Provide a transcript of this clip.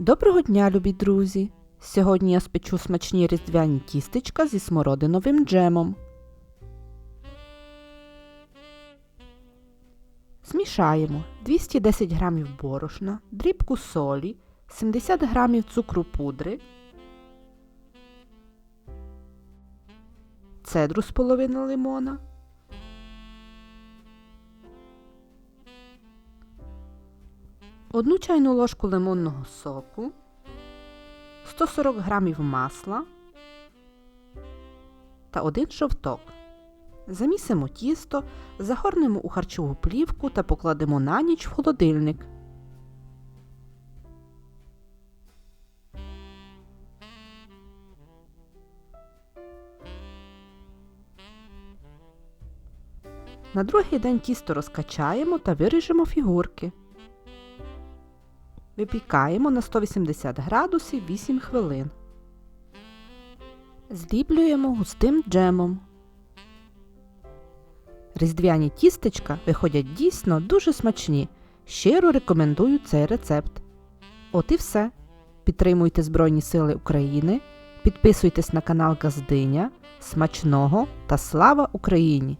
Доброго дня, любі друзі! Сьогодні я спечу смачні різдвяні тістечка зі смородиновим джемом. Змішаємо 210 г борошна, дрібку солі, 70 г цукру пудри, цедру з половини лимона, одну чайну ложку лимонного соку, 140 г масла та один жовток. Замісимо тісто, загорнемо у харчову плівку та покладемо на ніч в холодильник. На другий день тісто розкачаємо та виріжемо фігурки. Випікаємо на 180 градусів 8 хвилин. Зліплюємо густим джемом. Різдвяні тістечка виходять дійсно дуже смачні. Щиро рекомендую цей рецепт. От і все. Підтримуйте Збройні Сили України, підписуйтесь на канал Газдиня. Смачного та слава Україні!